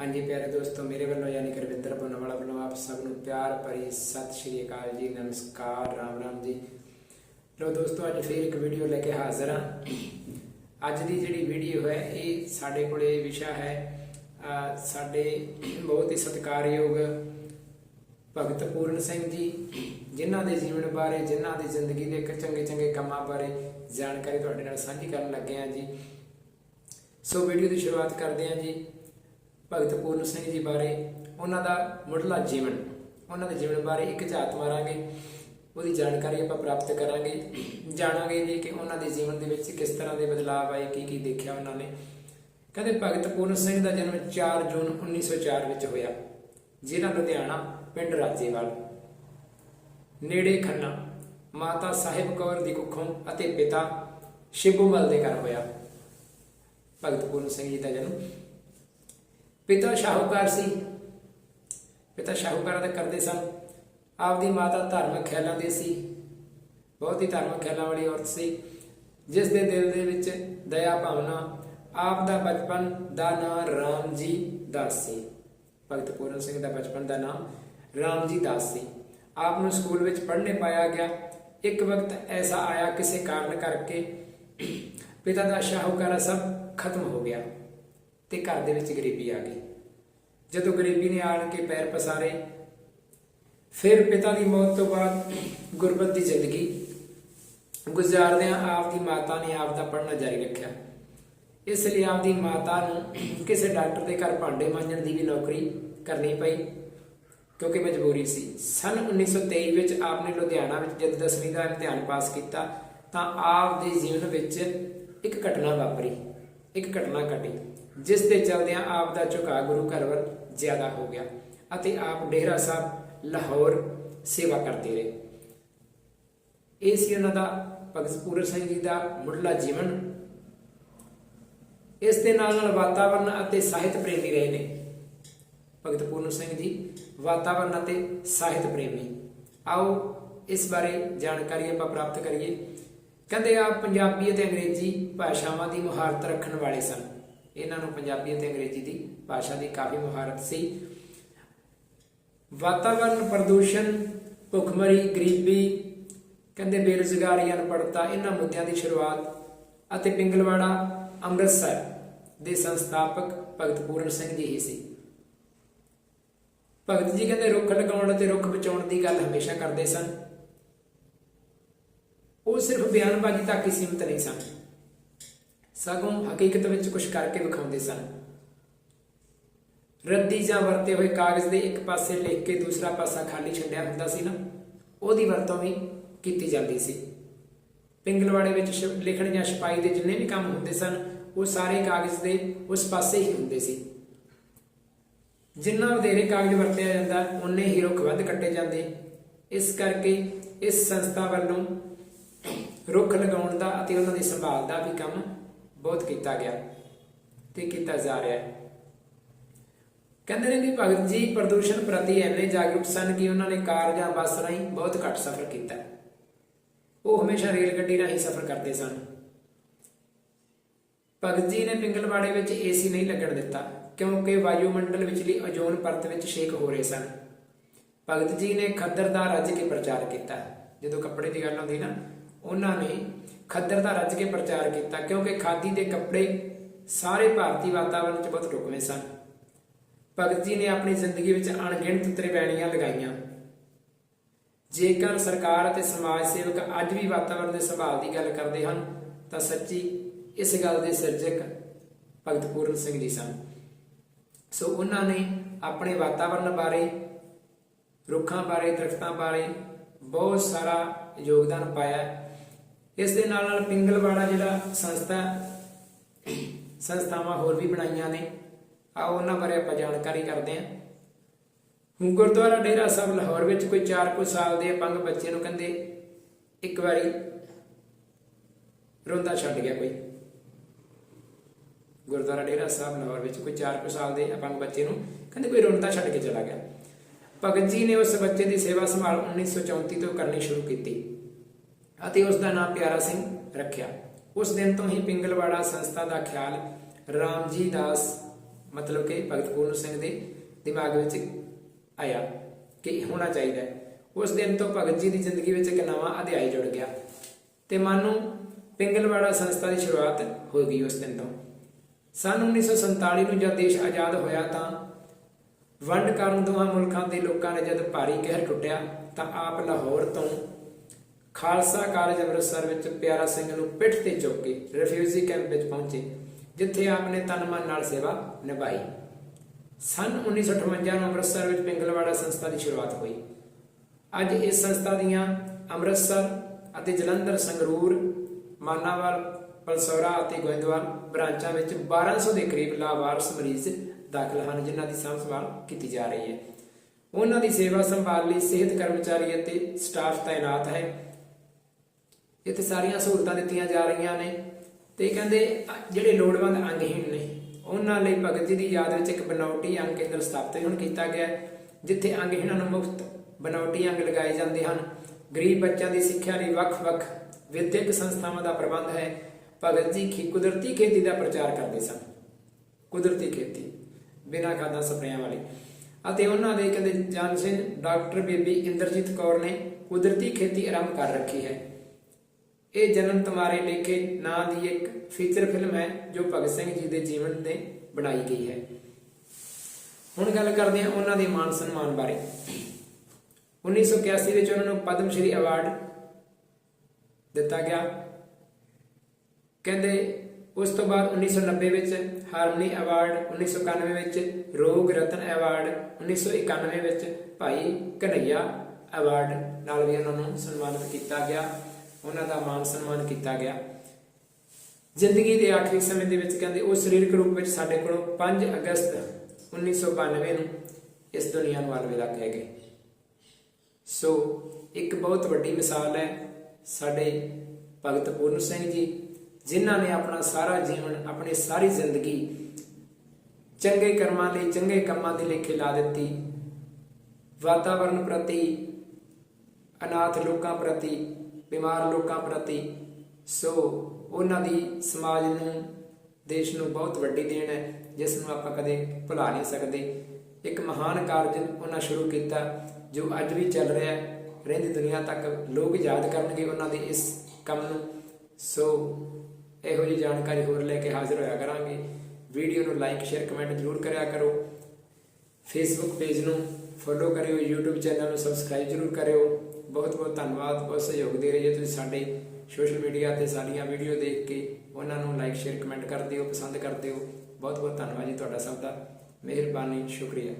ਹਾਂਜੀ ਪਿਆਰੇ ਦੋਸਤੋ, ਮੇਰੇ ਵੱਲੋਂ ਯਾਨੀ ਕਿ ਰਵਿੰਦਰ ਪੁੰਨਵਾਲਾ ਵੱਲੋਂ ਆਪ ਸਭ ਨੂੰ ਪਿਆਰ ਭਰੀ ਸਤਿ ਸ਼੍ਰੀ ਅਕਾਲ ਜੀ, ਨਮਸਕਾਰ, ਰਾਮ ਰਾਮ ਜੀ। ਲੋ ਦੋਸਤੋ, ਅੱਜ ਫੇਰ ਇੱਕ ਵੀਡੀਓ ਲੈ ਕੇ ਹਾਜ਼ਰ ਹਾਂ। ਅੱਜ ਦੀ ਜਿਹੜੀ ਵੀਡੀਓ ਹੈ, ਇਹ ਸਾਡੇ ਕੋਲੇ ਵਿਸ਼ਾ ਹੈ ਸਾਡੇ ਬਹੁਤ ਹੀ ਸਤਿਕਾਰਯੋਗ ਭਗਤ ਪੂਰਨ ਸਿੰਘ ਜੀ, ਜਿਨ੍ਹਾਂ ਦੇ ਜੀਵਨ ਬਾਰੇ, ਜਿਨ੍ਹਾਂ ਦੀ ਜ਼ਿੰਦਗੀ ਦੇ ਇੱਕ ਚੰਗੇ ਚੰਗੇ ਕੰਮਾਂ ਬਾਰੇ ਜਾਣਕਾਰੀ ਤੁਹਾਡੇ ਨਾਲ ਸਾਂਝੀ ਕਰਨ ਲੱਗੇ ਹਾਂ ਜੀ। ਸੋ ਵੀਡੀਓ ਦੀ ਸ਼ੁਰੂਆਤ ਕਰਦੇ ਹਾਂ ਜੀ। ਭਗਤ ਪੂਰਨ ਸਿੰਘ ਜੀ ਬਾਰੇ ਉਹਨਾਂ ਦਾ ਮੁੱਢਲਾ ਜੀਵਨ, ਉਹਨਾਂ ਦੇ ਜੀਵਨ ਬਾਰੇ ਇੱਕ ਝਾਤ ਮਾਰਾਂਗੇ, ਉਹਦੀ ਜਾਣਕਾਰੀ ਆਪਾਂ ਪ੍ਰਾਪਤ ਕਰਾਂਗੇ। ਜਾਣਾਂਗੇ ਜੀ ਕਿ ਉਹਨਾਂ ਦੇ ਜੀਵਨ ਦੇ ਵਿੱਚ ਕਿਸ ਤਰ੍ਹਾਂ ਦੇ ਬਦਲਾਅ ਆਏ, ਕੀ ਕੀ ਦੇਖਿਆ ਉਹਨਾਂ ਨੇ। ਕਹਿੰਦੇ ਭਗਤ ਪੂਰਨ ਸਿੰਘ ਦਾ ਜਨਮ 4 ਜੂਨ 1904 ਵਿੱਚ ਹੋਇਆ, ਜ਼ਿਲ੍ਹਾ ਲੁਧਿਆਣਾ, ਪਿੰਡ ਰਾਜੇਵਾਲ। ਨੇੜੇ ਖੰਨਾ, ਮਾਤਾ ਸਾਹਿਬ ਕੌਰ ਦੀ ਕੁੱਖੋਂ ਅਤੇ ਪਿਤਾ ਸ਼ਿਬੂਮਲ ਦੇ ਘਰ ਹੋਇਆ। ਭਗਤ ਪੂਰਨ ਸਿੰਘ ਜੀ ਦਾ ਜਨਮ ਪਿਤਾ ਸ਼ਾਹੂਕਾਰ ਸੀ। ਪਿਤਾ ਸ਼ਾਹੂਕਾਰਾਂ ਦਾ ਕਰਦੇ ਸਨ। ਆਪਦੀ ਮਾਤਾ ਧਾਰਮਿਕ ਖਿਆਲਾਂ ਦੀ ਸੀ। ਬਹੁਤ ਹੀ ਧਾਰਮਿਕ ਖਿਆਲਾਂ ਵਾਲੀ ਔਰਤ ਸੀ। ਜਿਸ ਦੇ ਦਿਲ ਦੇ ਵਿੱਚ ਦਇਆ ਭਾਵਨਾ, ਆਪ ਦਾ ਬਚਪਨ ਦਾ ਨਾਮ ਰਾਮ ਜੀ ਦਾਸ ਸੀ। ਭਗਤ ਪੂਰਨ ਸਿੰਘ ਦਾ ਬਚਪਨ ਦਾ ਨਾਮ ਰਾਮ ਜੀ ਦਾਸ ਸੀ। ਆਪ ਨੂੰ ਸਕੂਲ ਵਿੱਚ ਪੜ੍ਹਨੇ ਪਾਇਆ ਗਿਆ। ਇੱਕ ਵਕਤ ਐਸਾ ਆਇਆ ਕਿਸੇ ਕਾਰਨ ਕਰਕੇ ਪਿਤਾ ਦਾ ਸ਼ਾਹੂਕਾਰਾ ਸਭ ਖਤਮ ਹੋ ਗਿਆ। ਤੇ ਘਰ ਦੇ ਵਿੱਚ ਗਰੀਬੀ ਆ ਗਈ। ਜਦੋਂ ਗਰੀਬੀ ਨੇ ਆਣ ਕੇ ਪੈਰ ਪਸਾਰੇ, ਫਿਰ ਪਿਤਾ ਦੀ ਮੌਤ ਤੋਂ ਬਾਅਦ ਗੁਰਬਤ ਦੀ ਜ਼ਿੰਦਗੀ। ਗੁਜ਼ਾਰਦਿਆਂ ਆਪ ਦੀ ਮਾਤਾ ਨੇ ਆਪ ਦਾ ਪੜ੍ਹਨਾ ਜਾਰੀ ਰੱਖਿਆ। ਇਸ ਲਈ ਆਪ ਦੀ ਮਾਤਾ ਨੂੰ ਕਿਸੇ ਡਾਕਟਰ ਦੇ ਘਰ ਭਾਂਡੇ ਮਾਂਜਣ ਦੀ ਵੀ ਨੌਕਰੀ ਕਰਨੀ ਪਈ, ਕਿਉਂਕਿ ਮਜਬੂਰੀ ਸੀ। ਸਨ 1923 ਵਿੱਚ ਆਪ ਨੇ ਲੁਧਿਆਣਾ ਵਿੱਚ ਜਦ 10ਵੀਂ ਦਾ ਇਮਤਿਹਾਨ ਪਾਸ ਕੀਤਾ, ਤਾਂ ਆਪ ਦੇ ਜੀਵਨ ਵਿੱਚ ਇੱਕ ਘਟਨਾ ਵਾਪਰੀ, ਇੱਕ ਘਟਨਾ ਘਟੀ। ਜਿਸ ਦੇ ਚਲਦਿਆਂ ਆਪ ਦਾ ਝੁਕਾਅ ਗੁਰੂ ਘਰ ਵੱਲ ਜ਼ਿਆਦਾ ਹੋ ਗਿਆ ਅਤੇ ਆਪ ਡੇਰਾ ਸਾਹਿਬ ਲਾਹੌਰ ਸੇਵਾ ਕਰਦੇ ਰਹੇ। ਇਹ ਸੀ ਉਹਨਾਂ ਦਾ ਭਗਤ ਪੂਰਨ ਸਿੰਘ ਜੀ ਦਾ ਮੁੱਢਲਾ ਜੀਵਨ। ਇਸ ਦੇ ਨਾਲ ਨਾਲ ਵਾਤਾਵਰਣ ਅਤੇ ਸਾਹਿਤ ਪ੍ਰੇਮੀ ਰਹੇ ਨੇ। ਭਗਤ ਪੂਰਨ ਸਿੰਘ ਜੀ ਵਾਤਾਵਰਣ ਅਤੇ ਸਾਹਿਤ ਪ੍ਰੇਮੀ। ਆਓ ਇਸ ਬਾਰੇ ਜਾਣਕਾਰੀ ਆਪਾਂ ਪ੍ਰਾਪਤ ਕਰੀਏ। ਕਹਿੰਦੇ ਆ ਪੰਜਾਬੀ ਅਤੇ ਅੰਗਰੇਜ਼ੀ ਭਾਸ਼ਾਵਾਂ ਦੀ ਮੁਹਾਰਤ ਰੱਖਣ ਵਾਲੇ ਸਨ। ਇਹਨਾਂ ਨੂੰ ਪੰਜਾਬੀ ਅਤੇ ਅੰਗਰੇਜ਼ੀ ਦੀ ਭਾਸ਼ਾ ਦੀ ਕਾਫੀ ਮੁਹਾਰਤ ਸੀ। ਵਾਤਾਵਰਣ ਪ੍ਰਦੂਸ਼ਣ, ਭੁੱਖਮਰੀ, ਗਰੀਬੀ, ਕਹਿੰਦੇ ਬੇਰੁਜ਼ਗਾਰੀ ਅਨਪੜਤਾ ਇਹਨਾਂ ਮੁੱਦਿਆਂ ਦੀ ਸ਼ੁਰੂਆਤ ਅਤੇ ਪਿੰਗਲਵਾੜਾ, ਅੰਮ੍ਰਿਤਸਰ ਦੇ ਸੰਸਥਾਪਕ ਭਗਤ ਪੂਰਨ ਸਿੰਘ ਜੀ ਹੀ ਸੀ। ਭਗਤ ਜੀ ਕਹਿੰਦੇ ਰੁੱਖ ਲਗਾਉਣ ਅਤੇ ਰੁੱਖ ਬਚਾਉਣ ਦੀ ਗੱਲ ਹਮੇਸ਼ਾ ਕਰਦੇ ਸਨ। ਉਹ ਸਿਰਫ ਬਿਆਨਬਾਜ਼ੀ ਤੱਕ ਹੀ ਸੀਮਤ ਨਹੀਂ ਸਨ। ਸਗੋਂ ਹਕੀਕਤ ਵਿੱਚ ਕੁਝ ਕਰਕੇ ਵਿਖਾਉਂਦੇ ਸਨ। ਰੱਦੀ ਜਾਂ ਵਰਤੇ ਹੋਏ ਕਾਗਜ਼ ਦੇ ਇੱਕ ਪਾਸੇ ਲਿਖ ਕੇ ਦੂਸਰਾ ਪਾਸਾ ਖਾਲੀ ਛੱਡਿਆ ਹੁੰਦਾ ਸੀ ਨਾ, ਉਹਦੀ ਵਰਤੋਂ ਵੀ ਕੀਤੀ ਜਾਂਦੀ ਸੀ। ਪਿੰਗਲਵਾੜੇ ਵਿੱਚ ਲਿਖਣ ਜਾਂ ਛਪਾਈ ਦੇ ਜਿੰਨੇ ਵੀ ਕੰਮ ਹੁੰਦੇ ਸਨ, ਉਹ ਸਾਰੇ ਕਾਗਜ਼ ਦੇ ਉਸ ਪਾਸੇ ਹੀ ਹੁੰਦੇ ਸੀ। ਜਿੰਨਾ ਵਧੇਰੇ ਕਾਗਜ਼ ਵਰਤਿਆ ਜਾਂਦਾ ਉਨੇ ਹੀ ਰੁੱਖ ਵੱਧ ਕੱਟੇ ਜਾਂਦੇ। ਇਸ ਕਰਕੇ ਇਸ ਸੰਸਥਾ ਵੱਲੋਂ ਰੁੱਖ ਲਗਾਉਣ ਦਾ ਅਤੇ ਉਹਨਾਂ ਦੀ ਸੰਭਾਲ ਦਾ ਵੀ ਕੰਮ ਬਹੁਤ ਕੀਤਾ ਗਿਆ ਤੇ ਕੀਤਾ ਜਾ ਰਿਹਾ ਹੈ। ਕਹਿੰਦੇ ਨੇ ਕਿ ਭਗਤ ਜੀ, ਪ੍ਰਦੂਸ਼ਣ ਪ੍ਰਤੀ ਇੰਨੇ ਜਾਗਰੂਕ ਸਨ ਕਿ ਉਹਨਾਂ ਨੇ ਕਾਰ ਜਾਂ ਬੱਸ ਰਾਹੀਂ ਬਹੁਤ ਘੱਟ ਸਫ਼ਰ ਕੀਤਾ। ਉਹ ਹਮੇਸ਼ਾ ਰੇਲ ਗੱਡੀ ਰਾਹੀਂ ਸਫ਼ਰ ਕਰਦੇ ਸਨ। ਭਗਤ ਜੀ ਨੇ ਪਿੰਗਲਵਾੜੇ ਵਿੱਚ ਏਸੀ ਨਹੀਂ ਲੱਗਣ ਦਿੱਤਾ ਕਿਉਂਕਿ ਵਾਯੂਮੰਡਲ ਵਿਚਲੀ ਓਜ਼ੋਨ ਪਰਤ ਵਿੱਚ ਛੇਕ ਹੋ ਰਹੇ ਸਨ। ਭਗਤ ਜੀ ਨੇ ਖੱਦਰ ਦਾ ਰੱਜ ਕੇ ਪ੍ਰਚਾਰ ਕੀਤਾ। ਜਦੋਂ ਕੱਪੜੇ ਦੀ ਗੱਲ ਆਉਂਦੀ ਨਾ ਉਹਨਾਂ ਨੇ ਖੱਦਰ ਦਾ ਰੱਜ ਕੇ ਪ੍ਰਚਾਰ ਕੀਤਾ ਕਿਉਂਕਿ ਖਾਦੀ ਦੇ ਕੱਪੜੇ ਸਾਰੇ ਭਾਰਤੀ ਵਾਤਾਵਰਣ 'ਚ ਬਹੁਤ ਢੁਕਵੇਂ ਸਨ। ਭਗਤ ਜੀ ਨੇ ਆਪਣੀ ਜ਼ਿੰਦਗੀ ਵਿੱਚ ਅਣਗਿਣਤ ਤ੍ਰਿਵੈਣੀਆਂ ਲਗਾਈਆਂ। ਜੇਕਰ ਸਰਕਾਰ ਅਤੇ ਸਮਾਜ ਸੇਵਕ ਅੱਜ ਵੀ ਵਾਤਾਵਰਣ ਦੇ ਸੰਭਾਲ ਦੀ ਗੱਲ ਕਰਦੇ ਹਨ, ਤਾਂ ਸੱਚੀ ਇਸ ਗੱਲ ਦੇ ਸਿਰਜਕ ਭਗਤ ਪੂਰਨ ਸਿੰਘ ਜੀ ਸਨ। ਸੋ ਉਹਨਾਂ ਨੇ ਆਪਣੇ ਵਾਤਾਵਰਣ ਬਾਰੇ, ਰੁੱਖਾਂ ਬਾਰੇ, ਦਰਖਤਾਂ ਬਾਰੇ ਬਹੁਤ ਸਾਰਾ ਯੋਗਦਾਨ ਪਾਇਆ। ਇਸ ਦੇ ਨਾਲ ਨਾਲ ਪਿੰਗਲਵਾੜਾ ਜਿਹੜਾ ਸੰਸਥਾ ਸੰਸਥਾਵਾਂ ਹੋਰ ਵੀ ਬਣਾਈਆਂ ਨੇ। ਆਓ ਉਹਨਾਂ ਬਾਰੇ ਆਪਾਂ ਜਾਣਕਾਰੀ ਕਰਦੇ ਹਾਂ। ਹੁਣ ਗੁਰਦੁਆਰਾ ਡੇਰਾ ਸਾਹਿਬ ਲਾਹੌਰ ਵਿੱਚ ਕੋਈ 4 ਕੁ ਸਾਲ ਦੇ ਅਪੰਗ ਬੱਚੇ ਨੂੰ ਕਹਿੰਦੇ ਇੱਕ ਵਾਰੀ ਰੋਂਦਾ ਛੱਡ ਗਿਆ ਕੋਈ। ਗੁਰਦੁਆਰਾ ਡੇਰਾ ਸਾਹਿਬ ਲਾਹੌਰ ਵਿੱਚ ਕੋਈ 4 ਕੁ ਸਾਲ ਦੇ ਅਪੰਗ ਬੱਚੇ ਨੂੰ ਕਹਿੰਦੇ ਕੋਈ ਰੋਂਦਾ ਛੱਡ ਕੇ ਚਲਾ ਗਿਆ। ਭਗਤ ਜੀ ਨੇ ਉਸ ਬੱਚੇ ਦੀ ਸੇਵਾ ਸੰਭਾਲ 1934 ਤੋਂ ਕਰਨੀ ਸ਼ੁਰੂ ਕੀਤੀ। ਅਤੇ ਉਸ ਦਾ ਨਾਮ ਪਿਆਰਾ ਸਿੰਘ ਰੱਖਿਆ। ਉਸ ਦਿਨ ਤੋਂ ਹੀ ਪਿੰਗਲਵਾੜਾ ਸੰਸਥਾ ਦਾ ਖਿਆਲ ਰਾਮਜੀ ਦਾਸ, ਮਤਲਬ ਕਿ ਭਗਤ ਪੂਰਨ ਸਿੰਘ ਦੇ ਦਿਮਾਗ ਵਿੱਚ ਆਇਆ ਕਿ ਹੋਣਾ ਚਾਹੀਦਾ ਹੈ। ਉਸ ਦਿਨ ਤੋਂ ਭਗਤ ਜੀ ਦੀ ਜ਼ਿੰਦਗੀ ਵਿੱਚ ਇੱਕ ਨਵਾਂ ਅਧਿਆਇ ਜੁੜ ਗਿਆ ਤੇ ਮਨ ਨੂੰ ਪਿੰਗਲਵਾੜਾ ਸੰਸਥਾ ਦੀ ਸ਼ੁਰੂਆਤ ਹੋ ਗਈ ਉਸ ਦਿਨ ਤੋਂ। ਸਨ 1947 ਨੂੰ ਜਦ ਦੇਸ਼ ਆਜ਼ਾਦ ਹੋਇਆ ਤਾਂ ਵੰਡ ਕਾਰਨ ਦੋਹਾਂ ਮੁਲਕਾਂ ਦੇ ਲੋਕਾਂ ਨੇ ਜਦ ਭਾਰੀ ਕਹਿਰ ਟੁੱਟਿਆ ਤਾਂ ਆਪ ਲਾਹੌਰ ਤੋਂ ਖਾਲਸਾ ਕਾਲਜ ਅੰਮ੍ਰਿਤਸਰ ਵਿੱਚ ਪਿਆਰਾ ਸਿੰਘ ਨੂੰ ਪਿੱਠ ਤੇ ਚੁੱਕ ਕੇ ਰਿਫਿਊਜੀ ਕੈਂਪ ਵਿੱਚ ਪਹੁੰਚੇ, ਜਿੱਥੇ ਆਪ ਨੇ ਤਨ ਨਾਲ ਸੇਵਾ ਨਿਭਾਈ। ਸਨ 1958 ਨੂੰ ਅੰਮ੍ਰਿਤਸਰ ਵਿੱਚ ਪਿੰਗਲਵਾੜਾ ਸੰਸਥਾ ਦੀ ਸ਼ੁਰੂਆਤ ਹੋਈ। ਅੱਜ ਇਸ ਸੰਸਥਾ ਦੀਆਂ ਅੰਮ੍ਰਿਤਸਰ ਅਤੇ ਜਲੰਧਰ, ਸੰਗਰੂਰ ਮਾਨਾਵਾਲ ਪਲਸੌਰਾ ਅਤੇ ਗੋਇੰਦਵਾਲ ਬ੍ਰਾਂਚਾਂ ਵਿੱਚ 1200 ਦੇ ਕਰੀਬ ਲਾਵਾਰਸ ਮਰੀਜ਼ ਦਾਖਲ ਹਨ, ਜਿਨ੍ਹਾਂ ਦੀ ਸਾਂਭ ਸੰਭਾਲ ਕੀਤੀ ਜਾ ਰਹੀ ਹੈ। ਉਹਨਾਂ ਦੀ ਸੇਵਾ ਸੰਭਾਲ ਲਈ ਸਿਹਤ ਕਰਮਚਾਰੀ ਅਤੇ ਸਟਾਫ ਤਾਇਨਾਤ ਹੈ। ਇੱਥੇ ਸਾਰੀਆਂ ਸਹੂਲਤਾਂ ਦਿੱਤੀਆਂ ਜਾ ਰਹੀਆਂ ਨੇ ਤੇ ਕਹਿੰਦੇ ਜਿਹੜੇ ਲੋੜਵੰਦ ਅੰਗਹੀਣ ਨੇ, ਉਹਨਾਂ ਲਈ ਭਗਤ ਜੀ ਦੀ ਯਾਦ ਵਿੱਚ ਇੱਕ ਬਨਾਉਟੀ ਅੰਗ ਕੇਂਦਰ ਸਥਾਪਿਤ ਹੁਣ ਕੀਤਾ ਗਿਆ ਜਿੱਥੇ ਅੰਗਹੀਣਾਂ ਨੂੰ ਮੁਫਤ ਬਨੌਟੀ ਅੰਗ ਲਗਾਏ ਜਾਂਦੇ ਹਨ। ਗਰੀਬ ਬੱਚਿਆਂ ਦੀ ਸਿੱਖਿਆ ਲਈ ਵੱਖ-ਵੱਖ ਵਿਦਿਅਕ ਸੰਸਥਾਵਾਂ ਦਾ ਪ੍ਰਬੰਧ ਹੈ। ਭਗਤ ਜੀ ਖੇ, ਕੁਦਰਤੀ ਖੇਤੀ ਦਾ ਪ੍ਰਚਾਰ ਕਰਦੇ ਸਨ। ਕੁਦਰਤੀ ਖੇਤੀ, ਬਿਨਾਂ ਖਾਦਾਂ ਸਪਰੇਆਂ ਵਾਲੀ। ਅਤੇ ਉਹਨਾਂ ਦੇ ਕਹਿੰਦੇ ਜਨ ਸਿੰਘ, ਡਾਕਟਰ ਬੀਬੀ ਇੰਦਰਜੀਤ ਕੌਰ ਨੇ ਕੁਦਰਤੀ ਖੇਤੀ ਆਰੰਭ ਕਰ ਰੱਖੀ ਹੈ। ਇਹ ਜਨਮ ਤੁਮਾਰੇ ਲੇਖੇ ਨਾਂ ਦੀ ਇੱਕ ਫੀਚਰ ਫਿਲਮ ਹੈ ਜੋ ਭਗਤ ਸਿੰਘ ਜੀ ਦੇ ਜੀਵਨ ਤੇ ਬਣਾਈ ਗਈ ਹੈ। ਹੁਣ ਗੱਲ ਕਰਦੇ ਹਾਂ ਉਹਨਾਂ ਦੇ ਮਾਨ ਸਨਮਾਨ ਬਾਰੇ। 1981 ਵਿੱਚ ਉਹਨਾਂ ਨੂੰ ਪਦਮ ਸ਼੍ਰੀ ਅਵਾਰਡ ਦਿੱਤਾ ਗਿਆ। ਕਹਿੰਦੇ ਉਸ ਤੋਂ ਬਾਅਦ 1990 ਵਿੱਚ ਹਾਰਮਨੀ ਅਵਾਰਡ 1991 ਵਿੱਚ ਰੋਗ ਰਤਨ ਅਵਾਰਡ 1991 ਵਿੱਚ ਭਾਈ ਕਨਈਆ ਅਵਾਰਡ ਨਾਲ ਵੀ ਉਹਨਾਂ ਨੂੰ ਸਨਮਾਨਿਤ ਕੀਤਾ ਗਿਆ। ਉਹਨਾਂ ਦਾ ਮਾਨ ਸਨਮਾਨ ਕੀਤਾ ਗਿਆ। ਜ਼ਿੰਦਗੀ ਦੇ ਆਖਰੀ ਸਮੇਂ ਦੇ ਵਿੱਚ ਕਹਿੰਦੇ ਉਹ ਸਰੀਰਕ ਰੂਪ ਵਿੱਚ ਸਾਡੇ ਕੋਲੋਂ 5 ਅਗਸਤ 1992 ਨੂੰ ਇਸ ਦੁਨੀਆ ਨੂੰ ਅਲਵਿਦਾ ਕਹਿ ਗਏ। ਸੋ ਇੱਕ ਬਹੁਤ ਵੱਡੀ ਮਿਸਾਲ ਹੈ ਸਾਡੇ ਭਗਤ ਪੂਰਨ ਸਿੰਘ ਜੀ, ਜਿਨ੍ਹਾਂ ਨੇ ਆਪਣਾ ਸਾਰਾ ਜੀਵਨ, ਆਪਣੀ ਸਾਰੀ ਜ਼ਿੰਦਗੀ ਚੰਗੇ ਕਰਮਾਂ ਲਈ, ਚੰਗੇ ਕੰਮਾਂ ਦੇ ਲੇਖੇ ਲਾ ਦਿੱਤੀ। ਵਾਤਾਵਰਣ ਪ੍ਰਤੀ, ਅਨਾਥ ਲੋਕਾਂ ਪ੍ਰਤੀ ਬਿਮਾਰ ਲੋਕਾਂ ਪ੍ਰਤੀ। ਸੋ ਉਹਨਾਂ ਦੀ ਸਮਾਜ ਨੂੰ, ਦੇਸ਼ ਨੂੰ ਬਹੁਤ ਵੱਡੀ ਦੇਣ ਹੈ, ਜਿਸ ਨੂੰ ਆਪਾਂ ਕਦੇ ਭੁਲਾ ਨਹੀਂ ਸਕਦੇ। ਇੱਕ ਮਹਾਨ ਕਾਰਜ ਉਹਨਾਂ ਸ਼ੁਰੂ ਕੀਤਾ, ਜੋ ਅੱਜ ਵੀ ਚੱਲ ਰਿਹਾ ਹੈ। ਰਹਿੰਦੀ ਦੁਨੀਆ ਤੱਕ ਲੋਕ ਯਾਦ ਕਰਨਗੇ ਉਹਨਾਂ ਦੇ ਇਸ ਕੰਮ ਨੂੰ। ਸੋ ਇਹੋ ਜਿਹੀ ਜਾਣਕਾਰੀ ਹੋਰ ਲੈ ਕੇ ਹਾਜ਼ਰ ਹੋਇਆ ਕਰਾਂਗੇ। ਵੀਡੀਓ ਨੂੰ ਲਾਈਕ, ਸ਼ੇਅਰ, ਕਮੈਂਟ ਜ਼ਰੂਰ ਕਰਿਆ ਕਰੋ। ਫੇਸਬੁੱਕ ਪੇਜ ਨੂੰ ਫੋਲੋ ਕਰਿਓ, YouTube ਚੈਨਲ ਨੂੰ ਸਬਸਕ੍ਰਾਈਬ ਜ਼ਰੂਰ ਕਰਿਓ। ਬਹੁਤ ਬਹੁਤ ਧੰਨਵਾਦ, ਬਹੁਤ ਸਹਿਯੋਗ ਦੇ ਰਹੇ ਜੇ ਤੁਸੀਂ ਸਾਡੇ ਸੋਸ਼ਲ ਮੀਡੀਆ ਤੇ ਸਾਡੀਆਂ ਵੀਡੀਓ ਦੇਖ ਕੇ ਉਹਨਾਂ ਨੂੰ ਲਾਈਕ ਸ਼ੇਅਰ ਕਮੈਂਟ ਕਰਦੇ ਹੋ ਪਸੰਦ ਕਰਦੇ ਹੋ ਬਹੁਤ ਬਹੁਤ ਧੰਨਵਾਦ ਜੀ ਤੁਹਾਡਾ ਸਭ ਦਾ। ਮਿਹਰਬਾਨੀ, ਸ਼ੁਕਰੀਆ।